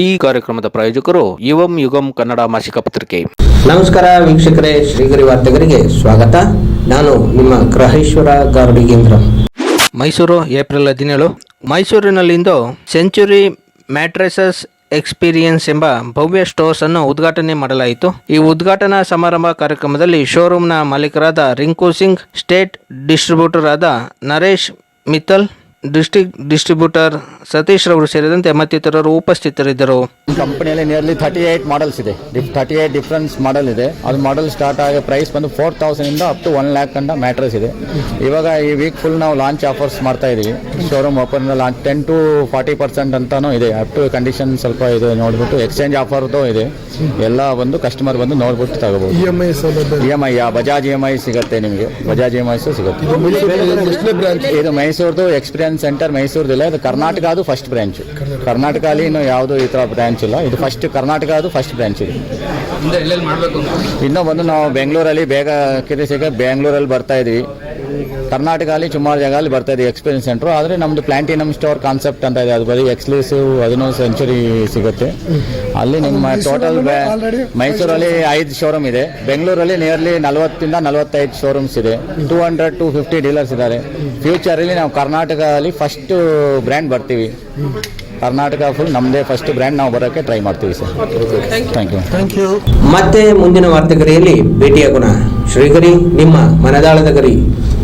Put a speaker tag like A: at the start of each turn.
A: ಈ ಕಾರ್ಯಕ್ರಮದ ಪ್ರಾಯೋಜಕರು ಯುವಂ ಯುಗಂ ಕನ್ನಡ ಮಾಸಿಕ ಪತ್ರಿಕೆ.
B: ನಮಸ್ಕಾರ ವೀಕ್ಷಕರೇ ಶ್ರೀಗರಿ ವಾರ್ತೆಗರಿಗೆ ಸ್ವಾಗತ. ನಾನು ನಿಮ್ಮ ಗ್ರಹೇಶ್ವರ ಗಾರ್ಡಿಗೇಂದ್ರ
A: ಮೈಸೂರು ಏಪ್ರಿಲ್ ಹದಿನೇಳು. ಮೈಸೂರಿನಲ್ಲಿಂದು ಸೆಂಚುರಿ ಮ್ಯಾಟ್ರೆಸಸ್ ಎಕ್ಸ್ಪೀರಿಯನ್ಸ್ ಎಂಬ ಭವ್ಯ ಸ್ಟೋರ್ಸ್ ಅನ್ನು ಉದ್ಘಾಟನೆ ಮಾಡಲಾಯಿತು. ಈ ಉದ್ಘಾಟನಾ ಸಮಾರಂಭ ಕಾರ್ಯಕ್ರಮದಲ್ಲಿ ಶೋರೂಮ್ನ ಮಾಲೀಕರಾದ ರಿಂಕು ಸಿಂಗ್ ಸ್ಟೇಟ್ ಡಿಸ್ಟ್ರಿಬ್ಯೂಟರ್ ಆದ ನರೇಶ್ ಮಿತ್ತಲ್ ಡಿಸ್ಟ್ರಿಕ್ಟ್ ಡಿಸ್ಟ್ರಿಬ್ಯೂಟರ್ ಸತೀಶ್ ರವರು ಸೇರಿದಂತೆ ಮತ್ತಿತರರು ಉಪಸ್ಥಿತರಿದ್ದರು
C: ಕಂಪನಿಯಲ್ಲಿ ನಿಯರ್ಲಿ ಥರ್ಟಿ ಏಟ್ ಮಾಡಲ್ಸ್ ಇದೆ ಥರ್ಟಿ ಏಟ್ ಡಿಫ್ರೆನ್ಸ್ ಮಾಡಲ್ ಇದೆ ಅದು ಮಾಡಲ್ ಸ್ಟಾರ್ಟ್ ಆಗಿ ಪ್ರೈಸ್ ಬಂದು ಫೋರ್ ತೌಸಂಡಿಂದ ಅಪ್ ಟು ಒನ್ ಲ್ಯಾಕ್ ಅಂತ ಮ್ಯಾಟ್ರಸ್ ಇದೆ ಇವಾಗ ಈ ವೀಕ್ ಫುಲ್ ನಾವು ಲಾಂಚ್ ಆಫರ್ಸ್ ಮಾಡ್ತಾ ಇದೀವಿ showroom open launch ten to forty percent ಅಂತಾನು ಇದೆ ಅಪ್ ಟು ಕಂಡೀಷನ್ ಸ್ವಲ್ಪ ಇದೆ ನೋಡ್ಬಿಟ್ಟು ಎಕ್ಸ್ಚೇಂಜ್ ಆಫರ್ದು ಇದೆ ಎಲ್ಲ ಬಂದು ಕಸ್ಟಮರ್ ಬಂದು ನೋಡ್ಬಿಟ್ಟು ತಗೋಬಹುದು
D: E M I
C: E M I Bajaj E M I ಸಿಗುತ್ತೆ ನಿಮಗೆ ಬಜಾಜ್ ಇ ಎಂ ಐ ಸಿಗುತ್ತೆ ಇದು ಮೈಸೂರ್ದು ಎಕ್ಸ್ಪೀರಿಯನ್ಸ್ ಸೆಂಟರ್ ಮೈಸೂರದಿಲ್ಲ ಇದು ಕರ್ನಾಟಕ ಅದು ಫಸ್ಟ್ ಬ್ರಾಂಚ್ ಕರ್ನಾಟಕ ಅಲ್ಲಿ ಇನ್ನು ಯಾವುದು ಈ ಥರ ಬ್ರಾಂಚ್ ಇಲ್ಲ. ಇದು ಫಸ್ಟ್ ಕರ್ನಾಟಕ ಅದು ಫಸ್ಟ್ ಬ್ರಾಂಚ್ ಇದೆ. ಇನ್ನೂ ಬಂದು ನಾವು ಬೆಂಗಳೂರಲ್ಲಿ ಬೇಗ ಕಿರಿಸಿಗೆ ಬೆಂಗಳೂರಲ್ಲಿ ಬರ್ತಾ ಇದೀವಿ. ಕರ್ನಾಟಕ ಅಲ್ಲಿ ಸುಮಾರು ಜಾಗ ಅಲ್ಲಿ ಬರ್ತಾ ಇದೆ ಎಕ್ಸ್ಪೀರಿಯನ್ಸ್ ಸೆಂಟ್ರು ಆದರೆ ನಮ್ದು ಪ್ಲಾಂಟಿನಮ್ ಸ್ಟೋರ್ ಕಾನ್ಸೆಪ್ಟ್ ಅಂತ ಇದೆ. ಅದು ಬರೀ ಎಕ್ಸ್ಕ್ಲೂಸಿವ್ ಹದಿನೊಂದು ಸೆಂಚುರಿ ಸಿಗುತ್ತೆ. ಅಲ್ಲಿ ನಿಮ್ಮ ಟೋಟಲ್ ಮೈಸೂರಲ್ಲಿ ಐದು ಶೋರೂಮ್ ಇದೆ. ಬೆಂಗಳೂರಲ್ಲಿ ನಿಯರ್ಲಿ ನಲವತ್ತಿಂದ ನಲವತ್ತೈದು ಶೋರೂಮ್ಸ್ ಇದೆ. Two hundred to fifty dealers ಇದ್ದಾರೆ. ಫ್ಯೂಚರಲ್ಲಿ ನಾವು ಕರ್ನಾಟಕದಲ್ಲಿ ಫಸ್ಟ್ ಬ್ರ್ಯಾಂಡ್ ಬರ್ತೀವಿ. ಕರ್ನಾಟಕ ಫುಲ್ ನಮ್ಮದೇ ಫಸ್ಟ್ ಬ್ರ್ಯಾಂಡ್ ನಾವು ಬರೋಕ್ಕೆ ಟ್ರೈ ಮಾಡ್ತೀವಿ sir thank you
D: thank you
B: ಮತ್ತೆ ಮುಂದಿನ ವಾರ್ತೆಗರಿಯಲ್ಲಿ ಭೇಟಿಯಾಗೋಣ. ಶ್ರೀಗರಿ ನಿಮ್ಮ ಮನದಾಳದ ಗರಿ.